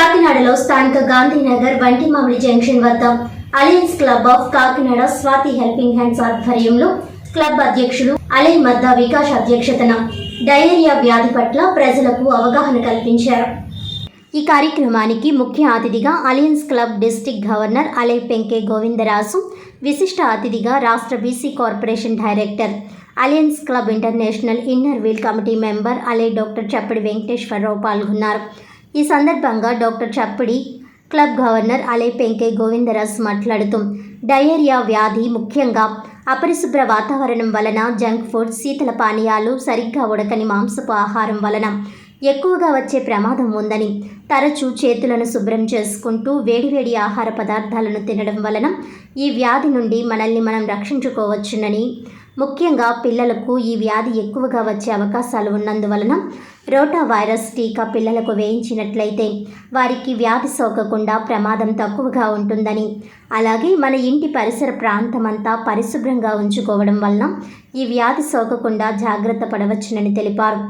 కాకినాడలో స్థానిక గాంధీనగర్ వంటిమామిడి జంక్షన్ వద్ద alliance club of Kakinada Swathi helping hands ఆధ్వర్యంలో క్లబ్ అధ్యక్షుడు అలై మద్దా వికాస్ అధ్యక్షతన డయేరియా వ్యాధి పట్ల ప్రజలకు అవగాహన కల్పించారు. ఈ కార్యక్రమానికి ముఖ్య అతిథిగా alliance club district governor ally Penke Govindaraju విశిష్ట అతిథిగా రాష్ట్ర BC corporation director alliance club international inner wheel committee member ally doctor Chappadi Venkateswararao పాల్గొన్నారు. ఈ సందర్భంగా డాక్టర్ చప్పిడి క్లబ్ గవర్నర్ అలే పెంకే గోవిందరాజ్ మాట్లాడుతూ డయేరియా వ్యాధి ముఖ్యంగా అపరిశుభ్ర వాతావరణం వలన జంక్ ఫుడ్ శీతల పానీయాలు సరిగ్గా ఉడకని మాంసపు ఆహారం వలన ఎక్కువగా వచ్చే ప్రమాదం ఉందని తరచూ చేతులను శుభ్రం చేసుకుంటూ వేడివేడి ఆహార పదార్థాలను తినడం వలన ఈ వ్యాధి నుండి మనల్ని మనం రక్షించుకోవచ్చునని ముఖ్యంగా పిల్లలకు ఈ వ్యాధి ఎక్కువగా వచ్చే అవకాశాలు ఉన్నందువలన రోటా వైరస్ టీకా పిల్లలకు వేయించినట్లయితే వారికి వ్యాధి సోకకుండా ప్రమాదం తక్కువగా ఉంటుందని అలాగే మన ఇంటి పరిసర ప్రాంతమంతా పరిశుభ్రంగా ఉంచుకోవడం వలన ఈ వ్యాధి సోకకుండా జాగ్రత్త పడవచ్చునని తెలిపారు.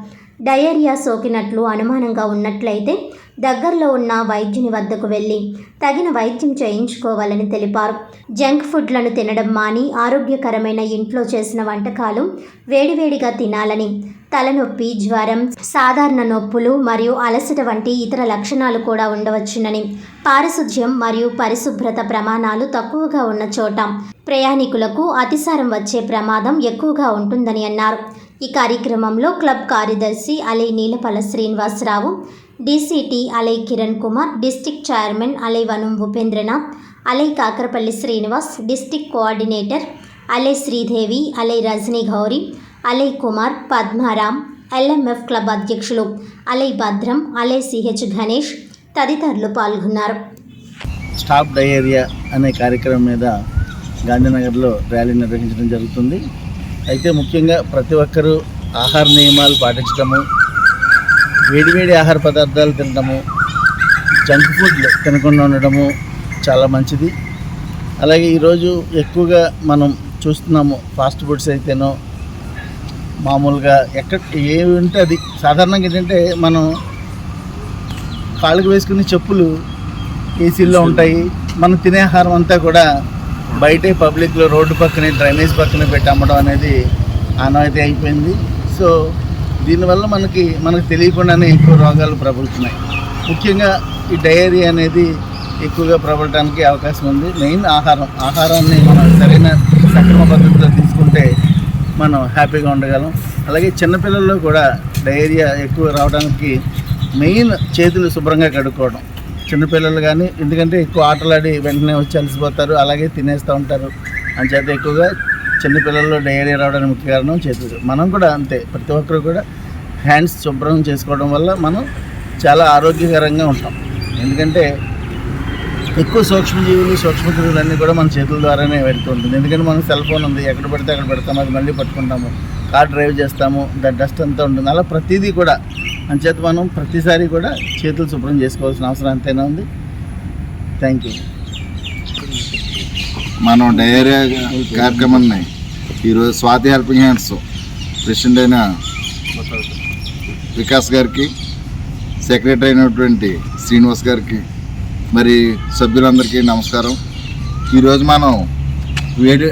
డయేరియా సోకినట్లు అనుమానంగా ఉన్నట్లయితే దగ్గరలో ఉన్న వైద్యుని వద్దకు వెళ్ళి తగిన వైద్యం చేయించుకోవాలని తెలిపారు. జంక్ ఫుడ్లను తినడం మాని ఆరోగ్యకరమైన ఇంట్లో చేసిన వంటకాలు వేడివేడిగా తినాలని తలనొప్పి జ్వరం సాధారణ నొప్పులు మరియు అలసట వంటి ఇతర లక్షణాలు కూడా ఉండవచ్చునని పారిశుధ్యం మరియు పరిశుభ్రత ప్రమాణాలు తక్కువగా ఉన్న చోట ప్రయాణికులకు అతిసారం వచ్చే ప్రమాదం ఎక్కువగా ఉంటుందని అన్నారు. ఈ కార్యక్రమంలో క్లబ్ కార్యదర్శి ally Neelapala Srinivasarao DCT ally Kiran Kumar district chairman ally Vanam Upendranath ally Kakarapalli Srinivas district coordinator ally Sridevi ally Rajani Gowri ally Kumar Padmaram LMF club అధ్యక్షులు అలై భద్రం అలై సిహెచ్ గణేష్ తదితరులు పాల్గొన్నారు. స్టాప్ డయేరియా అనే కార్యక్రమం మీద గాంధీనగర్లో rally నిర్వహించడం జరుగుతుంది. అయితే ముఖ్యంగా ప్రతి ఒక్కరూ ఆహార నియమాలు పాటించడము వేడివేడి ఆహార పదార్థాలు తినడము జంక్ ఫుడ్ తినకుండా ఉండడము చాలా మంచిది. అలాగే ఈరోజు ఎక్కువగా మనం చూస్తున్నాము ఫాస్ట్ ఫుడ్స్ అయితేనో మామూలుగా ఎక్కడ ఏమి ఉంటే అది సాధారణంగా ఏంటంటే మనం కాళ్ళకు వేసుకునే చెప్పులు ఏసీల్లో. ఉంటాయి. మనం తినే ఆహారం అంతా కూడా బయటే పబ్లిక్లో రోడ్డు పక్కనే డ్రైనేజ్ పక్కనే పెట్టి అమ్మడం అనేది ఆనవాయితీ అయిపోయింది. సో దీనివల్ల మనకి మనకు తెలియకుండానే ఎక్కువ రోగాలు ప్రబలుతున్నాయి. ముఖ్యంగా ఈ డయేరియా అనేది ఎక్కువగా ప్రబలటానికి అవకాశం ఉంది. మెయిన్ ఆహారం ఆహారాన్ని మనం సరైన సక్రమ పద్ధతిలో తీసుకుంటే మనం హ్యాపీగా ఉండగలం. అలాగే చిన్నపిల్లల్లో కూడా డయేరియా ఎక్కువ రావడానికి మెయిన్ చేతులు శుభ్రంగా కడుక్కోవడం. చిన్నపిల్లలు కానీ ఎందుకంటే ఎక్కువ ఆటలాడి వెంటనే వచ్చి అలసిపోతారు అలాగే తినేస్తూ ఉంటారు. అంచేత ఎక్కువగా చిన్నపిల్లల్లో డయేరియా రావడానికి ముఖ్య కారణం చేతులు. మనం కూడా అంతే. ప్రతి ఒక్కరు కూడా హ్యాండ్స్ శుభ్రం చేసుకోవడం వల్ల మనం చాలా ఆరోగ్యకరంగా ఉంటాం. ఎందుకంటే ఎక్కువ సూక్ష్మజీవులు సూక్ష్మజీవులు అన్నీ కూడా మన చేతుల ద్వారానే వెళ్తుంటుంది ఎందుకంటే మనకు సెల్ ఫోన్ ఉంది. ఎక్కడ పడితే అక్కడ పెడతాము. అది మళ్ళీ పట్టుకుంటాము. కార్ డ్రైవ్ చేస్తాము. డస్ట్ అంతా ఉంటుంది. అలా ప్రతిదీ కూడా అంచేత మనం ప్రతిసారి కూడా చేతులు శుభ్రం చేసుకోవాల్సిన అవసరం అంతేనా ఉంది. థ్యాంక్ యూ మనం డయేరియా కార్యక్రమాన్ని ఈరోజు స్వాతి హెల్పింగ్ హ్యాండ్స్ ప్రెసిడెంట్ అయిన వికాస్ గారికి సెక్రటరీ అయినటువంటి శ్రీనివాస్ గారికి మరి సభ్యులందరికీ నమస్కారం. ఈరోజు మనం వేడి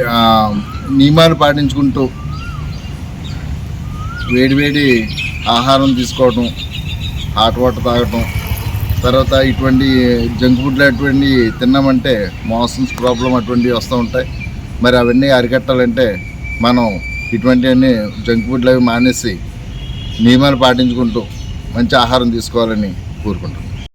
నియమాలు పాటించుకుంటూ వేడివేడి ఆహారం తీసుకోవటం హాట్ వాటర్ తాగటం తర్వాత ఇటువంటి జంక్ ఫుడ్లు అటువంటి తిన్నామంటే మోషన్స్ ప్రాబ్లం అటువంటివి వస్తూ ఉంటాయి. మరి అవన్నీ అరికట్టాలంటే మనం ఇటువంటివన్నీ జంక్ ఫుడ్లు అవి మానేసి నియమాలు పాటించుకుంటూ మంచి ఆహారం తీసుకోవాలని కోరుకుంటున్నాం.